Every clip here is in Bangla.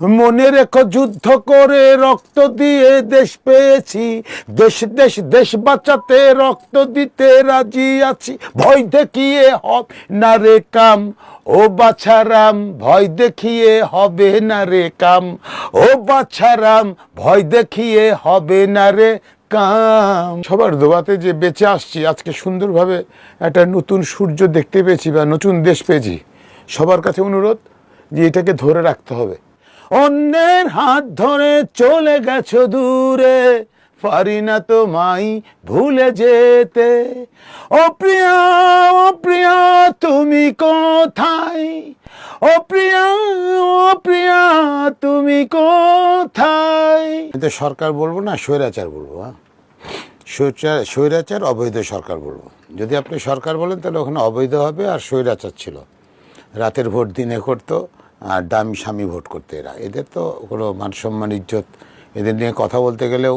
মনে রেখো যুদ্ধ করে রক্ত দিয়ে দেশ পেয়েছি। দেশ দেশ দেশ বাঁচাতে রক্ত দিতে রাজি আছি। ভয় দেখিয়ে হবে না রে কাম। ও বাছারাম, ভয় দেখিয়ে হবে না রে কাম। ও বাছারাম, ভয় দেখিয়ে হবে না রে কাম। সবার দোয়াতে যে বেঁচে আসছি, আজকে সুন্দরভাবে একটা নতুন সূর্য দেখতে পেয়েছি বা নতুন দেশ পেয়েছি। সবার কাছে অনুরোধ যে এটাকে ধরে রাখতে হবে। অন্যের হাত ধরে চলে গেছো দূরে, পারি না তোমায় ভুলে যেতে। ও প্রিয়া প্রিয়া, তুমি কোথায়? ও প্রিয়া প্রিয়া, তুমি কোথায়? তো সরকার বলব না, স্বৈরাচার বলব হ্যাঁ? স্বৈরাচার স্বৈরাচার, অবৈধ সরকার বলব। যদি আপনি সরকার বলেন, তাহলে ওখানে অবৈধ হবে আর স্বৈরাচার ছিল। রাতের ভোট দিনে করতো আর দামি স্বামী ভোট করতে এরা। এদের তো কোনো মান সম্মান ইজ্জত এদের নিয়ে কথা বলতে গেলেও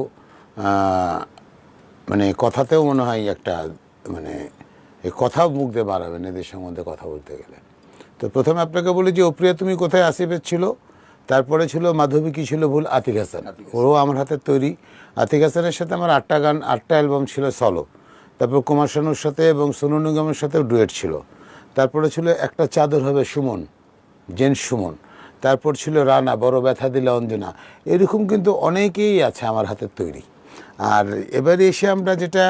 মানে কথাতেও মনে হয় একটা মানে এই কথাও মুখ দিয়ে বাড়াবেন এদের সম্বন্ধে কথা বলতে গেলে। তো প্রথমে আপনাকে বলি যে অপ্রিয়া তুমি কোথায় আসিফের ছিল? তারপরে ছিল মাধবী কি ছিল? ভুল আতিক হাসান। ওরও আমার হাতের তৈরি। আতিক হাসানের সাথে আমার আটটা গান আটটা অ্যালবাম ছিল সলো তারপর কুমার শানুর সাথে এবং সোনু নিগমের সাথেও ডুয়েট ছিল। তারপরে ছিল একটা চাদর হবে সুমন। জেন সুমন তারপর ছিল রানা বড় ব্যথা দিলে অঞ্জনা এরকম কিন্তু অনেকেই আছে আমার হাতের তৈরি। আর এবারে এসে আমরা যেটা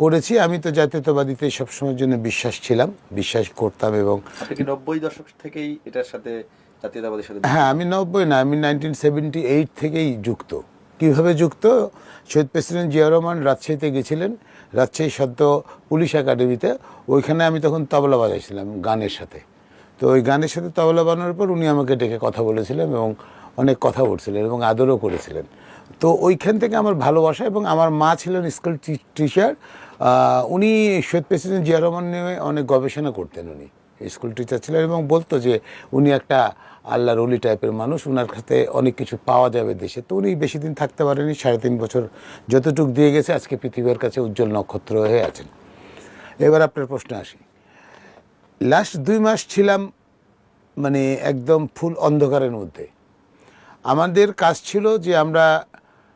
করেছি আমি তো জাতীয়তাবাদীতে সবসময়ের জন্য বিশ্বাস ছিলাম বিশ্বাস করতাম এবং নব্বই দশক থেকেই এটার সাথে জাতীয়তাবাদের সাথে হ্যাঁ আমি নব্বই না আমি নাইনটিন সেভেন্টি এইট থেকেই যুক্ত। কীভাবে যুক্ত? শহীদ প্রেসিডেন্ট জিয়া রহমান রাজশাহীতে গেছিলেন রাজশাহী সদ্য পুলিশ একাডেমিতে ওইখানে আমি তখন তবলা বাজাইছিলাম গানের সাথে। তো ওই গানের সাথে তবলা বানানোর পর উনি আমাকে ডেকে কথা বলেছিলেন এবং অনেক কথা বলছিলেন এবং আদরও করেছিলেন। তো ওইখান থেকে আমার ভালোবাসা এবং আমার মা ছিলেন স্কুল টিচার উনি শহীদ প্রেসিডেন্ট জিয়া রহমান নিয়ে অনেক গবেষণা করতেন উনি। স্কুল টিচার ছিলেন এবং বলতো যে উনি একটা আল্লাহর অলি টাইপের মানুষ ওনার কাছে অনেক কিছু পাওয়া যাবে দেশে। তো উনি বেশি দিন থাকতে পারেনি, সাড়ে তিন বছর যতটুক দিয়ে গেছে, আজকে পৃথিবীর কাছে উজ্জ্বল নক্ষত্র হয়ে আছেন। এবার আপনার প্রশ্নে আসি। লাস্ট দুই মাস ছিলাম মানে একদম ফুল অন্ধকারের মধ্যে। আমাদের কাজ ছিল যে আমরা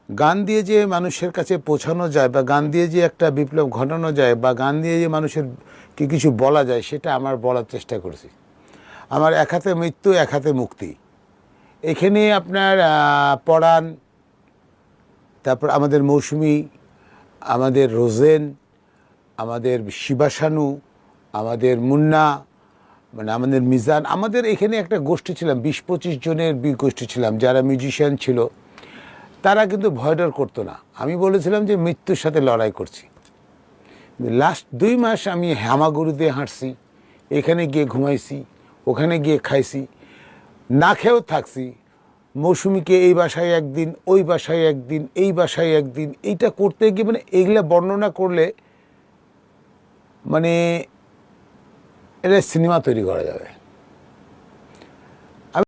গান দিয়ে যে মানুষের কাছে পৌঁছানো যায় বা গান দিয়ে যে একটা বিপ্লব ঘটানো যায় বা গান দিয়ে যে মানুষের কি কিছু বলা যায়, সেটা আমার বলার চেষ্টা করছি। আমার এক হাতে মৃত্যু, এক হাতে মুক্তি। এখানে আপনার পরাণ, তারপর আমাদের মৌসুমি, আমাদের রোজেন, আমাদের শিবাসানু আমাদের মুন্না মানে আমাদের মিজান, আমাদের এখানে একটা গোষ্ঠী ছিলাম, বিশ পঁচিশ জনের গোষ্ঠী ছিলাম, যারা মিউজিশিয়ান ছিল, তারা কিন্তু ভয় ডর করতো না। আমি বলেছিলাম যে মৃত্যুর সাথে লড়াই করছি। লাস্ট দুই মাস আমি হামাগুড়ি দিয়ে হাঁটছি, এখানে গিয়ে ঘুমাইছি, ওখানে গিয়ে খাইছি, না খেয়েও থাকছি। মৌসুমিকে এই বাসায় একদিন, ওই বাসায় একদিন, এই বাসায় একদিন, এইটা করতে গিয়ে মানে এইগুলা বর্ণনা করলে মানে এটা সিনেমা তৈরি করা যাবে।